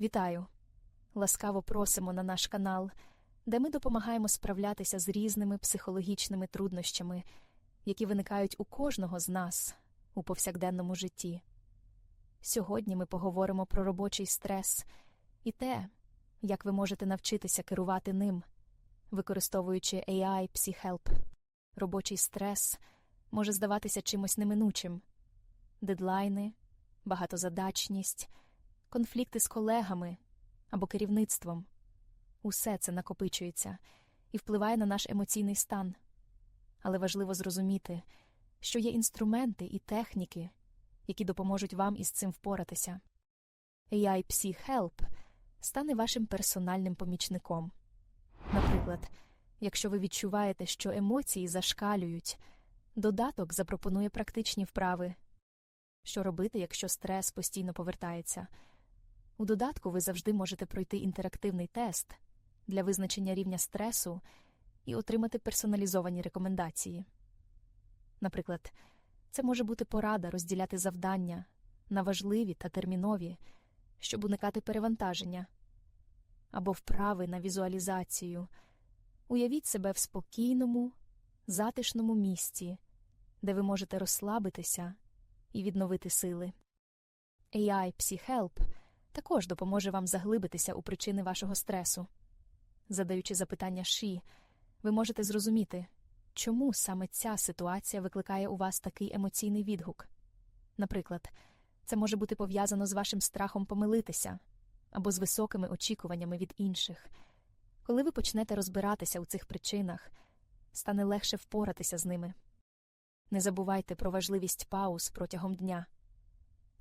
Вітаю! Ласкаво просимо на наш канал, де ми допомагаємо справлятися з різними психологічними труднощами, які виникають у кожного з нас у повсякденному житті. Сьогодні ми поговоримо про робочий стрес і те, як ви можете навчитися керувати ним, використовуючи AI PsyHelp. Робочий стрес може здаватися чимось неминучим дедлайни, багатозадачність, конфлікти з колегами або керівництвом. Усе це накопичується і впливає на наш емоційний стан. Але важливо зрозуміти, що є інструменти і техніки, які допоможуть вам із цим впоратися. AI PsyHelp стане вашим персональним помічником. Наприклад, якщо ви відчуваєте, що емоції зашкалюють, додаток запропонує практичні вправи. Що робити, якщо стрес постійно повертається? У додатку ви завжди можете пройти інтерактивний тест для визначення рівня стресу і отримати персоналізовані рекомендації. Наприклад, це може бути порада розділяти завдання на важливі та термінові, щоб уникати перевантаження, або вправи на візуалізацію. Уявіть себе в спокійному, затишному місці, де ви можете розслабитися і відновити сили. AI PsyHelp також допоможе вам заглибитися у причини вашого стресу. Задаючи запитання «Ші», ви можете зрозуміти, чому саме ця ситуація викликає у вас такий емоційний відгук. Наприклад, це може бути пов'язано з вашим страхом помилитися або з високими очікуваннями від інших. Коли ви почнете розбиратися у цих причинах, стане легше впоратися з ними. Не забувайте про важливість пауз протягом дня.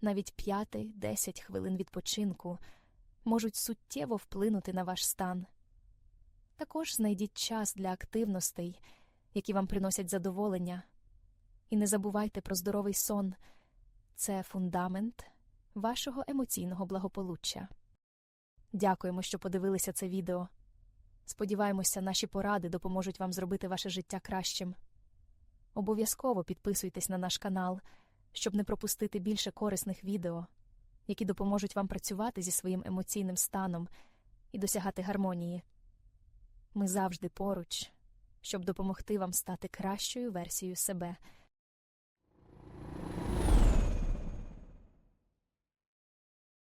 Навіть п'яти-десять хвилин відпочинку можуть суттєво вплинути на ваш стан. Також знайдіть час для активностей, які вам приносять задоволення, і не забувайте про здоровий сон це фундамент вашого емоційного благополуччя. Дякуємо, що подивилися це відео. Сподіваємося, наші поради допоможуть вам зробити ваше життя кращим. Обов'язково підписуйтесь на наш канал, щоб не пропустити більше корисних відео, які допоможуть вам працювати зі своїм емоційним станом і досягати гармонії. Ми завжди поруч, щоб допомогти вам стати кращою версією себе.